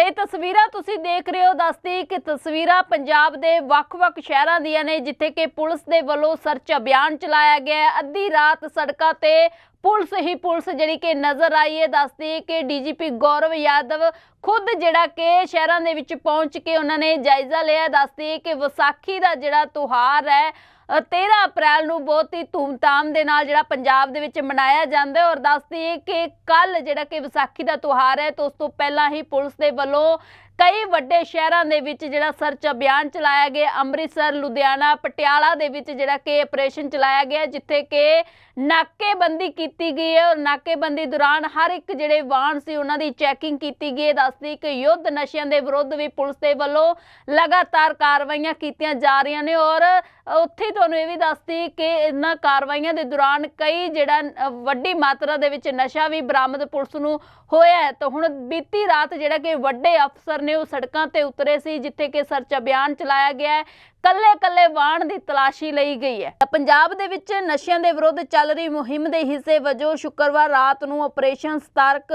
ਤੇ ਇਹ ਤਸਵੀਰਾਂ ਤੁਸੀਂ ਦੇਖ ਰਹੇ ਹੋ ਦੱਸਦੀ ਕਿ ਤਸਵੀਰਾਂ ਪੰਜਾਬ ਦੇ ਵੱਖ-ਵੱਖ ਸ਼ਹਿਰਾਂ ਦੀਆਂ ਨੇ, ਜਿੱਥੇ ਕਿ ਪੁਲਿਸ ਦੇ ਵੱਲੋਂ ਸਰਚ ਅਭਿਆਨ ਚਲਾਇਆ ਗਿਆ ਅੱਧੀ ਰਾਤ ਸੜਕਾਂ ਤੇ ਪੁਲਿਸ ਹੀ ਪੁਲਿਸ ਜਿਹੜੀ ਕਿ ਨਜ਼ਰ ਆਈ ਹੈ ਦੱਸਦੀ ਕਿ ਡੀਜੀਪੀ ਗੌਰਵ ਯਾਦਵ ਖੁਦ ਜਿਹੜਾ ਕਿ ਸ਼ਹਿਰਾਂ ਦੇ ਵਿੱਚ ਪਹੁੰਚ ਕੇ ਉਹਨਾਂ ਨੇ ਜਾਇਜ਼ਾ ਲਿਆ। ਦੱਸਦੀ ਕਿ ਵਿਸਾਖੀ ਦਾ ਜਿਹੜਾ ਤਿਉਹਾਰ ਹੈ ਅ, 13 ਅਪ੍ਰੈਲ ਨੂੰ ਬਹੁਤ ਹੀ ਧੂਮਧਾਮ ਦੇ ਨਾਲ ਜਿਹੜਾ ਪੰਜਾਬ ਦੇ ਵਿੱਚ ਮਨਾਇਆ ਜਾਂਦਾ ਹੈ ਔਰ ਦੱਸਦੀ ਹੈ ਕਿ ਕੱਲ ਜਿਹੜਾ ਕਿ ਵਿਸਾਖੀ ਦਾ ਤਿਉਹਾਰ ਹੈ ਤਾਂ ਉਸ ਤੋਂ ਪਹਿਲਾਂ ਹੀ ਪੁਲਿਸ ਦੇ ਵੱਲੋਂ ਕਈ ਵੱਡੇ ਸ਼ਹਿਰਾਂ ਦੇ ਵਿੱਚ ਜਿਹੜਾ ਸਰਚ ਅਭਿਆਨ ਚਲਾਇਆ ਗਿਆ, ਅੰਮ੍ਰਿਤਸਰ, ਲੁਧਿਆਣਾ, ਪਟਿਆਲਾ ਦੇ ਵਿੱਚ ਜਿਹੜਾ ਕਿ ਆਪਰੇਸ਼ਨ ਚਲਾਇਆ ਗਿਆ, ਜਿੱਥੇ ਕਿ ਨਾਕੇਬੰਦੀ ਕੀਤੀ ਗਈ ਹੈ। ਔਰ ਨਾਕੇਬੰਦੀ ਦੌਰਾਨ ਹਰ ਇੱਕ ਜਿਹੜੇ ਵਾਹਨ ਸੀ, ਉਹਨਾਂ ਦੀ ਚੈਕਿੰਗ ਕੀਤੀ ਗਈ ਹੈ। ਦੱਸਦੀ ਕਿ ਯੁੱਧ ਨਸ਼ਿਆਂ ਦੇ ਵਿਰੁੱਧ ਵੀ ਪੁਲਿਸ ਦੇ ਵੱਲੋਂ ਲਗਾਤਾਰ ਕਾਰਵਾਈਆਂ ਕੀਤੀਆਂ ਜਾ ਰਹੀਆਂ ਨੇ। ਔਰ ਉੱਥੇ ਤੁਹਾਨੂੰ ਇਹ ਵੀ ਦੱਸਦੀ ਕਿ ਇਹਨਾਂ ਕਾਰਵਾਈਆਂ ਦੇ ਦੌਰਾਨ ਕਈ ਜਿਹੜਾ ਵੱਡੀ ਮਾਤਰਾ ਦੇ ਵਿੱਚ ਨਸ਼ਾ ਵੀ ਬਰਾਮਦ ਪੁਲਿਸ ਨੂੰ ਹੋਇਆ ਤਾਂ ਹੁਣ ਬੀਤੀ ਰਾਤ ਜਿਹੜਾ ਕਿ ਵੱਡੇ ਅਫਸਰ ਨੇ ਉਹ ਸੜਕਾਂ ਤੇ ਉਤਰੇ ਸੀ, ਜਿੱਥੇ ਕਿ ਸਰਚ ਅਭਿਆਨ ਚਲਾਇਆ ਗਿਆ ਹੈ। ਕੱਲੇ ਕੱਲੇ ਵਾਹਨ ਦੀ ਤਲਾਸ਼ੀ ਲਈ ਗਈ ਹੈ। ਪੰਜਾਬ ਦੇ ਵਿੱਚ ਨਸ਼ਿਆਂ ਦੇ ਵਿਰੁੱਧ ਚੱਲ ਰਹੀ ਮੁਹਿੰਮ ਦੇ ਹਿੱਸੇ ਵਜੋਂ ਸ਼ੁੱਕਰਵਾਰ ਰਾਤ ਨੂੰ ਆਪਰੇਸ਼ਨ ਸਤਰਕ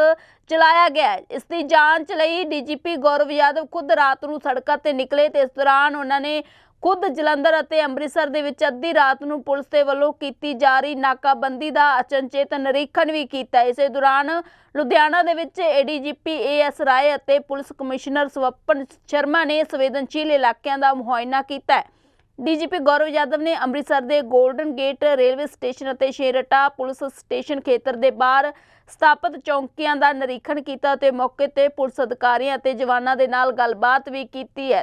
ਚਲਾਇਆ ਗਿਆ ਇਸ ਦੀ ਜਾਂਚ ਲਈ ਡੀਜੀਪੀ ਗੌਰਵ ਯਾਦਵ ਖੁਦ ਰਾਤ ਨੂੰ ਸੜਕਾਂ ਤੇ ਨਿਕਲੇ ਤੇ ਇਸ ਦੌਰਾਨ ਉਹਨਾਂ ਨੇ ਖੁਦ ਜਲੰਧਰ ਅਤੇ ਅੰਮ੍ਰਿਤਸਰ ਦੇ ਵਿੱਚ ਅੱਧੀ ਰਾਤ ਨੂੰ ਪੁਲਿਸ ਦੇ ਵੱਲੋਂ ਕੀਤੀ ਜਾ ਰਹੀ ਨਾਕਾਬੰਦੀ ਦਾ ਅਚਨਚੇਤ ਨਿਰੀਖਣ ਵੀ ਕੀਤਾ। ਇਸੇ ਦੌਰਾਨ ਲੁਧਿਆਣਾ ਦੇ ਵਿੱਚ ਏਡੀਜੀਪੀ ਏਐਸ ਰਾਏ ਅਤੇ ਪੁਲਿਸ ਕਮਿਸ਼ਨਰ ਸਵਪਨ ਸ਼ਰਮਾ ਨੇ ਸੰਵੇਦਨਸ਼ੀਲ ਇਲਾਕਿਆਂ ਦਾ ਮੁਆਇਨਾ ਕੀਤਾ। ਹੈ ਡੀਜੀਪੀ ਗੌਰਵ ਯਾਦਵ ਨੇ ਅੰਮ੍ਰਿਤਸਰ ਦੇ 골ਡਨ ਗੇਟ, ਰੇਲਵੇ ਸਟੇਸ਼ਨ ਅਤੇ ਸ਼ੇਰਟਾ ਪੁਲਿਸ ਸਟੇਸ਼ਨ ਖੇਤਰ ਦੇ ਬਾਹਰ ਸਥਾਪਿਤ ਚੌਂਕੀਆਂ ਦਾ ਨਿਰੀਖਣ ਕੀਤਾ ਤੇ ਮੌਕੇ ਤੇ ਪੁਲਿਸ ਅਧਿਕਾਰੀਆਂ ਅਤੇ ਜਵਾਨਾਂ ਦੇ ਨਾਲ ਗੱਲਬਾਤ ਵੀ ਕੀਤੀ ਹੈ।